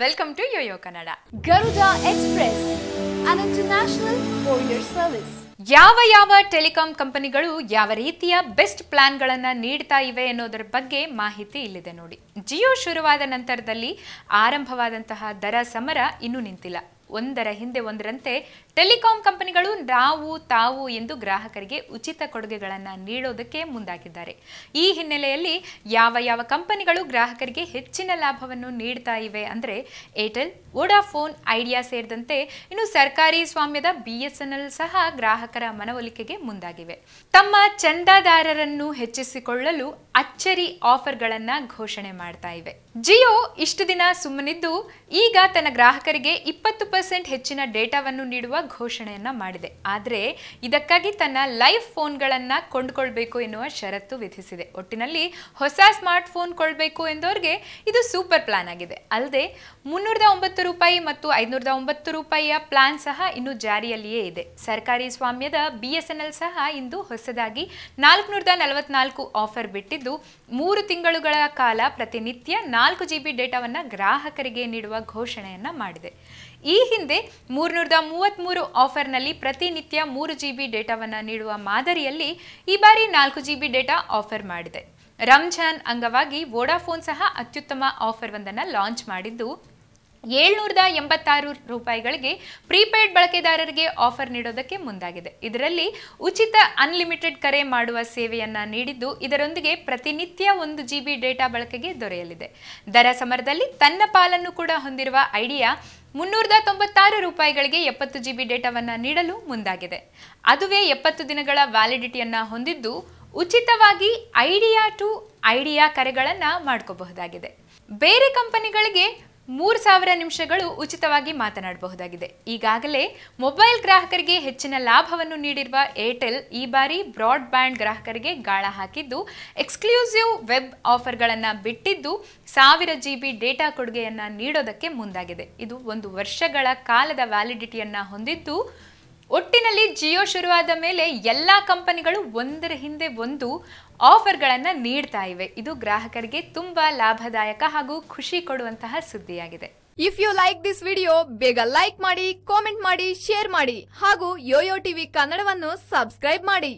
Welcome to YoYo Kannada Garuda Express, an international courier service. ಯಾವ ಯಾವ telecom ಕಂಪನಿಗಳು ಯಾವ ರೀತಿಯ ಬೆಸ್ಟ್ ಪ್ಲಾನ್ಗಳನ್ನು ನೀಡ್ತಾ ಇವೆ ಅನ್ನೋದರ ಬಗ್ಗೆ ಮಾಹಿತಿ ಇಲ್ಲಿದೆ ನೋಡಿ. ಜಿಯೋ ಶುರುವಾದ ನಂತರದಲ್ಲಿ ಆರಂಭವಾದಂತಹ ದರ ಸಮರ ಇನ್ನೂ ನಿಂತಿಲ್ಲ. ಒಂದರ ಹಿಂದೆ ಒಂದರಂತೆ ಟೆಲಿಕಾಂ ಕಂಪನಿಗಳು ನಾವು, ತಾವು ಎಂದು ಗ್ರಾಹಕರಿಗೆ ಉಚಿತ ಕೊಡುಗೆಗಳನ್ನು ನೀಡೋದಕ್ಕೆ ಮುಂದಾಗಿದ್ದಾರೆ. ಈ ಹಿನ್ನೆಲೆಯಲ್ಲಿ ಯಾವ ಯಾವ ಕಂಪನಿಗಳು ಗ್ರಾಹಕರಿಗೆ ಹೆಚ್ಚಿನ ಲಾಭವನ್ನು ನೀಡ್ತಾ ಇವೆ ಅಂದರೆ ಏರ್ಟೆಲ್, ವೋಡಾಫೋನ್, ಐಡಿಯಾ ಸೇರಿದಂತೆ ಇನ್ನು ಸರ್ಕಾರಿ ಸ್ವಾಮ್ಯದ ಬಿ ಎನ್ ಎಲ್ ಸಹ ಗ್ರಾಹಕರ ಮನವೊಲಿಕೆಗೆ ಮುಂದಾಗಿವೆ. ತಮ್ಮ ಚಂದಾದಾರರನ್ನು ಹೆಚ್ಚಿಸಿಕೊಳ್ಳಲು ಅಚ್ಚರಿ ಆಫರ್ಗಳನ್ನು ಘೋಷಣೆ ಮಾಡ್ತಾ ಇವೆ. ಜಿಯೋ ಇಷ್ಟು ದಿನ ಸುಮ್ಮನಿದ್ದು ಈಗ ತನ್ನ ಗ್ರಾಹಕರಿಗೆ ಇಪ್ಪತ್ತು ಪರ್ಸೆಂಟ್ ಹೆಚ್ಚಿನ ಡೇಟಾವನ್ನು ನೀಡುವ ಘೋಷಣೆಯನ್ನ ಮಾಡಿದೆ. ಆದರೆ ಇದಕ್ಕಾಗಿ ತನ್ನ ಲೈವ್ ಫೋನ್ಗಳನ್ನು ಕೊಂಡುಕೊಳ್ಬೇಕು ಎನ್ನುವ ಷರತ್ತು ವಿಧಿಸಿದೆ. ಒಟ್ಟಿನಲ್ಲಿ ಹೊಸ ಸ್ಮಾರ್ಟ್ ಫೋನ್ ಕೊಡಬೇಕು ಎಂದವರಿಗೆ ಇದು ಸೂಪರ್ ಪ್ಲಾನ್ ಆಗಿದೆ. ಅಲ್ಲದೆ ಮುನ್ನೂರದ ಒಂಬತ್ತು ರೂಪಾಯಿ ಮತ್ತು ಐದುನೂರದ ಒಂಬತ್ತು ರೂಪಾಯಿಯ ಪ್ಲಾನ್ ಸಹ ಇನ್ನು ಜಾರಿಯಲ್ಲಿಯೇ ಇದೆ. ಸರ್ಕಾರಿ ಸ್ವಾಮ್ಯದ ಬಿ ಎಸ್ ಎನ್ ಎಲ್ ಸಹ ಇಂದು ಹೊಸದಾಗಿ ನಾಲ್ಕುನೂರದ ನಲವತ್ನಾಲ್ಕು ಆಫರ್ ಬಿಟ್ಟಿದ್ದು, ಮೂರು ತಿಂಗಳುಗಳ ಕಾಲ ಪ್ರತಿನಿತ್ಯ ನಾಲ್ಕು ಜಿ ಬಿ ಡೇಟಾವನ್ನು ಗ್ರಾಹಕರಿಗೆ ನೀಡುವ ಘೋಷಣೆಯನ್ನ ಮಾಡಿದೆ. ಈ ಹಿಂದೆ ಮೂರ್ನೂರದ ಮೂವತ್ತ್ಮೂರು ಆಫರ್ನಲ್ಲಿ ಪ್ರತಿನಿತ್ಯ ಮೂರು ಜಿ ಬಿ ಡೇಟಾವನ್ನು ನೀಡುವ ಮಾದರಿಯಲ್ಲಿ ಈ ಬಾರಿ ನಾಲ್ಕು ಜಿ ಬಿ ಡೇಟಾ ಆಫರ್ ಮಾಡಿದೆ. ರಂಜಾನ್ ಅಂಗವಾಗಿ ವೋಡಾಫೋನ್ ಸಹ ಅತ್ಯುತ್ತಮ ಆಫರ್ ಒಂದನ್ನು ಲಾಂಚ್ ಮಾಡಿದ್ದು, ಏಳ್ನೂರದ ಎಂಬತ್ತಾರು ರೂಪಾಯಿಗಳಿಗೆ ಪ್ರೀಪೇಯ್ಡ್ ಬಳಕೆದಾರರಿಗೆ ಆಫರ್ ನೀಡೋದಕ್ಕೆ ಮುಂದಾಗಿದೆ. ಇದರಲ್ಲಿ ಉಚಿತ ಅನ್ಲಿಮಿಟೆಡ್ ಕರೆ ಮಾಡುವ ಸೇವೆಯನ್ನು ನೀಡಿದ್ದು, ಇದರೊಂದಿಗೆ ಪ್ರತಿನಿತ್ಯ ಒಂದು ಜಿ ಬಿ ಡೇಟಾ ಬಳಕೆಗೆ ದೊರೆಯಲಿದೆ. ದರ ಸಮರದಲ್ಲಿ ತನ್ನ ಪಾಲನ್ನು ಕೂಡ ಹೊಂದಿರುವ ಐಡಿಯಾ ಮುನ್ನೂರದ ತೊಂಬತ್ತಾರು ರೂಪಾಯಿಗಳಿಗೆ ಎಪ್ಪತ್ತು ಜಿ ಬಿ ಡೇಟಾವನ್ನು ನೀಡಲು ಮುಂದಾಗಿದೆ. ಅದುವೇ ಎಪ್ಪತ್ತು ದಿನಗಳ ವ್ಯಾಲಿಡಿಟಿಯನ್ನು ಹೊಂದಿದ್ದು, ಉಚಿತವಾಗಿ ಐಡಿಯಾ ಟು ಐಡಿಯಾ ಕರೆಗಳನ್ನು ಮಾಡ್ಕೋಬಹುದಾಗಿದೆ. ಬೇರೆ ಕಂಪನಿಗಳಿಗೆ ಮೂರು ಸಾವಿರ ನಿಮಿಷಗಳು ಉಚಿತವಾಗಿ ಮಾತನಾಡಬಹುದಾಗಿದೆ. ಈಗಾಗಲೇ ಮೊಬೈಲ್ ಗ್ರಾಹಕರಿಗೆ ಹೆಚ್ಚಿನ ಲಾಭವನ್ನು ನೀಡಿರುವ ಏರ್ಟೆಲ್ ಈ ಬಾರಿ ಬ್ರಾಡ್ಬ್ಯಾಂಡ್ ಗ್ರಾಹಕರಿಗೆ ಗಾಳ ಹಾಕಿದ್ದು, ಎಕ್ಸ್ಕ್ಲೂಸಿವ್ ವೆಬ್ ಆಫರ್ಗಳನ್ನು ಬಿಟ್ಟಿದ್ದು ಸಾವಿರ ಜಿ ಬಿ ಡೇಟಾ ಕೊಡುಗೆಯನ್ನು ನೀಡೋದಕ್ಕೆ ಮುಂದಾಗಿದೆ. ಇದು ಒಂದು ವರ್ಷಗಳ ಕಾಲದ ವ್ಯಾಲಿಡಿಟಿಯನ್ನು ಹೊಂದಿದ್ದು ಒಟ್ಟಿನಲ್ಲಿ ಜಿಯೋ ಶುರುವಾದ ಮೇಲೆ ಎಲ್ಲ ಕಂಪನಿಗಳು ಒಂದರ ಹಿಂದೆ ಒಂದು ಆಫರ್ಗಳನ್ನು ನೀಡ್ತಾ ಇವೆ. ಇದು ಗ್ರಾಹಕರಿಗೆ ತುಂಬಾ ಲಾಭದಾಯಕ ಹಾಗೂ ಖುಷಿ ಕೊಡುವಂತಹ ಸುದ್ದಿಯಾಗಿದೆ. If you like this video ಬೇಗ ಲೈಕ್ ಮಾಡಿ ಕಾಮೆಂಟ್ ಮಾಡಿ ಶೇರ್ ಮಾಡಿ ಹಾಗೂ ಯೋಯೋ ಟಿವಿ ಕನ್ನಡವನ್ನು ಸಬ್ಸ್ಕ್ರೈಬ್ ಮಾಡಿ.